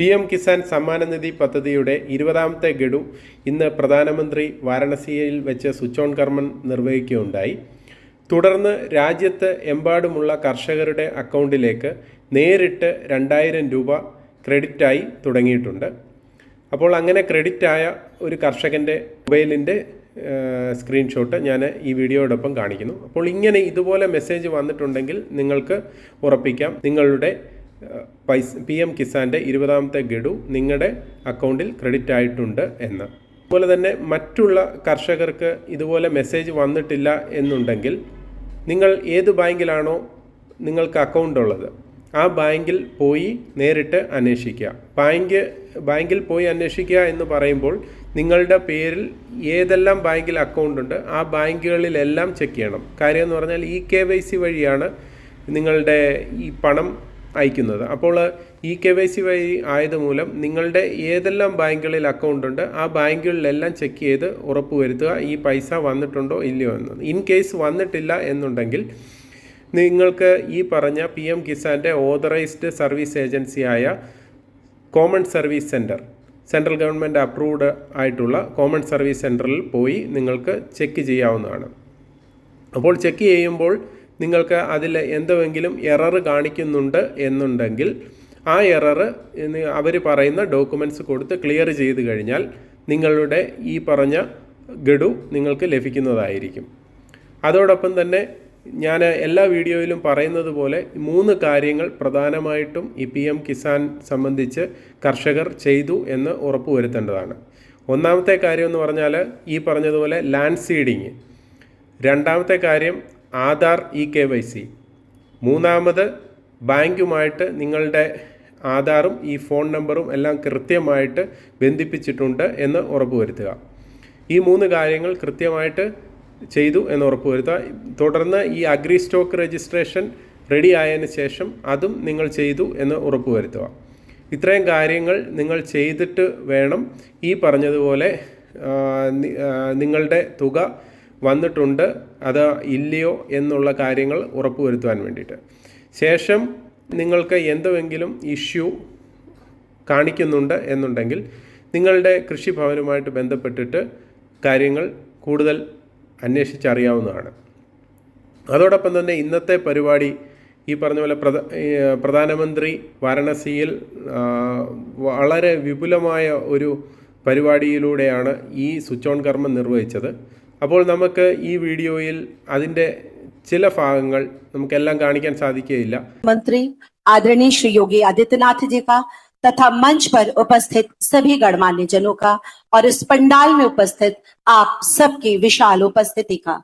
P M Kisan സമ്മാന നിധി പദ്ധതിയുടെ ഇരുപതാമത്തെ ഗഡു ഇന്ന് പ്രധാനമന്ത്രി വാരണസിയിൽ വെച്ച് സ്വിച്ച് ഓൺ കർമ്മം നിർവഹിക്കുകയുണ്ടായി. തുടർന്ന് രാജ്യത്ത് എമ്പാടുമുള്ള കർഷകരുടെ അക്കൗണ്ടിലേക്ക് നേരിട്ട് രണ്ടായിരം രൂപ ക്രെഡിറ്റായി തുടങ്ങിയിട്ടുണ്ട്. അപ്പോൾ അങ്ങനെ ക്രെഡിറ്റായ ഒരു കർഷകന്റെ മൊബൈലിന്റെ സ്ക്രീൻഷോട്ട് ഞാൻ ഈ വീഡിയോയോടൊപ്പം കാണിക്കുന്നു. അപ്പോൾ ഇങ്ങനെ ഇതുപോലെ മെസ്സേജ് വന്നിട്ടുണ്ടെങ്കിൽ നിങ്ങൾക്ക് ഉറപ്പിക്കാം. നിങ്ങളുടെ പൈസ പി എം കിസാന്റെ ഇരുപതാമത്തെ ഗഡു നിങ്ങളുടെ അക്കൗണ്ടിൽ ക്രെഡിറ്റ് ആയിട്ടുണ്ട് എന്ന്. അതുപോലെ തന്നെ മറ്റുള്ള കർഷകർക്ക് ഇതുപോലെ മെസ്സേജ് വന്നിട്ടില്ല എന്നുണ്ടെങ്കിൽ നിങ്ങൾ ഏത് ബാങ്കിലാണോ നിങ്ങൾക്ക് അക്കൗണ്ട് ഉള്ളത് ആ ബാങ്കിൽ പോയി നേരിട്ട് അന്വേഷിക്കുക. ബാങ്ക് ബാങ്കിൽ പോയി അന്വേഷിക്കുക എന്ന് പറയുമ്പോൾ നിങ്ങളുടെ പേരിൽ ഏതെല്ലാം ബാങ്കിൽ അക്കൗണ്ട് ഉണ്ട് ആ ബാങ്കുകളിലെല്ലാം ചെക്ക് ചെയ്യണം. കാര്യം എന്ന് പറഞ്ഞാൽ ഈ കെ വൈ സി വഴിയാണ് നിങ്ങളുടെ ഈ പണം അയക്കുന്നത്. അപ്പോൾ ഈ കെ വൈ സി വഴി ആയതുമൂലം നിങ്ങളുടെ ഏതെല്ലാം ബാങ്കുകളിൽ അക്കൗണ്ട് ഉണ്ട് ആ ബാങ്കുകളിലെല്ലാം ചെക്ക് ചെയ്ത് ഉറപ്പുവരുത്തുക ഈ പൈസ വന്നിട്ടുണ്ടോ ഇല്ലയോ എന്ന്. ഇൻ കേസ് വന്നിട്ടില്ല എന്നുണ്ടെങ്കിൽ നിങ്ങൾക്ക് ഈ പറഞ്ഞ പി എം കിസാന്റെ ഓതറൈസ്ഡ് സർവീസ് ഏജൻസിയായ common service centre central government approved ആയിട്ടുള്ള കോമൺ സർവീസ് സെന്ററിൽ പോയി നിങ്ങൾക്ക് ചെക്ക് ചെയ്യാവുന്നതാണ്. അപ്പോൾ ചെക്ക് ചെയ്യുമ്പോൾ നിങ്ങൾക്ക് അതിൽ എന്തെങ്കിലും എറർ കാണിക്കുന്നുണ്ട് എന്നുണ്ടെങ്കിൽ ആ എറർ അവർ പറയുന്ന ഡോക്യുമെന്റ്സ് കൊടുത്ത് ക്ലിയർ ചെയ്ത് കഴിഞ്ഞാൽ നിങ്ങളുടെ ഈ പറഞ്ഞ ഗഡു നിങ്ങൾക്ക് ലഭിക്കുന്നതായിരിക്കും. അതോടൊപ്പം തന്നെ ഞാൻ എല്ലാ വീഡിയോയിലും പറയുന്നത് പോലെ മൂന്ന് കാര്യങ്ങൾ പ്രധാനമായിട്ടും ഈ പി എം കിസാൻ സംബന്ധിച്ച് കർഷകർ ചെയ്തു എന്ന് ഉറപ്പുവരുത്തേണ്ടതാണ്. ഒന്നാമത്തെ കാര്യം എന്ന് പറഞ്ഞാൽ ഈ പറഞ്ഞതുപോലെ ലാൻഡ് സീഡിങ് രണ്ടാമത്തെ കാര്യം Aadhaar E K Y C. മൂന്നാമത് ബാങ്കുമായിട്ട് നിങ്ങളുടെ ആധാറും ഈ ഫോൺ നമ്പറും എല്ലാം കൃത്യമായിട്ട് ബന്ധിപ്പിച്ചിട്ടുണ്ട് എന്ന് ഉറപ്പുവരുത്തുക. ഈ മൂന്ന് കാര്യങ്ങൾ കൃത്യമായിട്ട് ചെയ്തു എന്ന് ഉറപ്പുവരുത്തുക. തുടർന്ന് ഈ അഗ്രി സ്റ്റോക്ക് രജിസ്ട്രേഷൻ റെഡി ആയതിനു ശേഷം അതും നിങ്ങൾ ചെയ്തു എന്ന് ഉറപ്പുവരുത്തുക. ഇത്രയും കാര്യങ്ങൾ നിങ്ങൾ ചെയ്തിട്ട് വേണം ഈ പറഞ്ഞതുപോലെ നിങ്ങളുടെ തുക വന്നിട്ടുണ്ട്. അത് ഇല്ലയോ എന്നുള്ള കാര്യങ്ങൾ ഉറപ്പുവരുത്തുവാൻ വേണ്ടിയിട്ട്. ശേഷം നിങ്ങൾക്ക് എന്തെങ്കിലും ഇഷ്യൂ കാണിക്കുന്നുണ്ട് എന്നുണ്ടെങ്കിൽ നിങ്ങളുടെ കൃഷിഭവനുമായിട്ട് ബന്ധപ്പെട്ടിട്ട് കാര്യങ്ങൾ കൂടുതൽ അന്വേഷിച്ചറിയാവുന്നതാണ്. അതോടൊപ്പം തന്നെ ഇന്നത്തെ പരിപാടി ഈ പറഞ്ഞ പോലെ പ്രധ പ്രധാനമന്ത്രി വാരണസിയിൽ വളരെ വിപുലമായ ഒരു പരിപാടിയിലൂടെയാണ് ഈ സ്വിച്ച് ഓൺ കർമ്മം നിർവഹിച്ചത്. അപ്പോൾ നമുക്ക് ഈ വീഡിയോയിൽ അതിൻ്റെ ചില ഭാഗങ്ങൾ നമുക്കെല്ലാം കാണിക്കാൻ സാധിക്കുകയില്ല मंत्री आदरणीय श्री योगी आदित्यनाथ जी का तथा मंच पर उपस्थित सभी गणमान्य जनों का और इस पंडाल में उपस्थित आप सबकी विशाल उपस्थिति का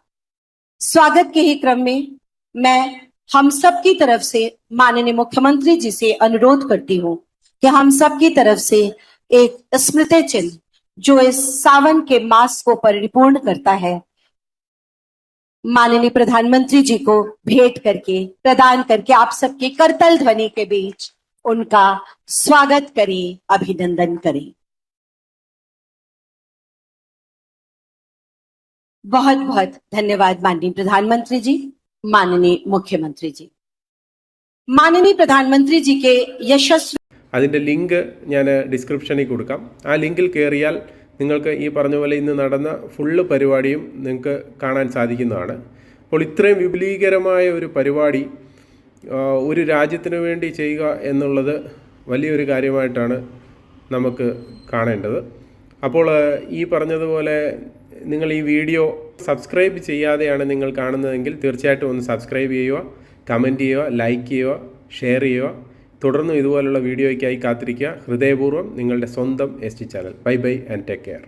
स्वागत के ही क्रम में मैं हम सब की तरफ से माननीय मुख्यमंत्री जी से अनुरोध करती हूँ कि हम सब की तरफ से एक स्मृति चिन्ह जो इस सावन के मास को परिपूर्ण करता है। माननीय प्रधानमंत्री जी को भेंट करके, प्रदान करके आप सबके करतल ध्वनि के बीच उनका स्वागत करें, अभिनंदन करें। बहुत बहुत धन्यवाद माननीय प्रधानमंत्री जी, माननीय मुख्यमंत्री जी। माननीय प्रधानमंत्री जी के यशस्वी അതിന്റെ ലിങ്ക് ഞാൻ ഡിസ്ക്രിപ്ഷനിൽ കൊടുക്കാം. ആ ലിങ്കിൽ കയറിയാൽ നിങ്ങൾക്ക് ഈ പറഞ്ഞ പോലെ ഇന്ന് നടന്ന ഫുള്ള് പരിപാടിയും നിങ്ങൾക്ക് കാണാൻ സാധിക്കുന്നതാണ്. അപ്പോൾ ഇത്രയും വിപുലീകരമായ ഒരു പരിപാടി ഒരു രാജ്യത്തിന് വേണ്ടി ചെയ്യുക എന്നുള്ളത് വലിയൊരു കാര്യമായിട്ടാണ് നമുക്ക് കാണേണ്ടത്. അപ്പോൾ ഈ പറഞ്ഞതുപോലെ നിങ്ങൾ ഈ വീഡിയോ സബ്സ്ക്രൈബ് ചെയ്യാതെയാണ് നിങ്ങൾ കാണുന്നതെങ്കിൽ തീർച്ചയായിട്ടും ഒന്ന് സബ്സ്ക്രൈബ് ചെയ്യുക കമന്റ് ചെയ്യുക ലൈക്ക് ചെയ്യുക ഷെയർ ചെയ്യുക. തുടർന്നും ഇതുപോലുള്ള വീഡിയോയ്ക്കായി കാത്തിരിക്കുക. ഹൃദയപൂർവം നിങ്ങളുടെ സ്വന്തം S T channel. Bye bye and take care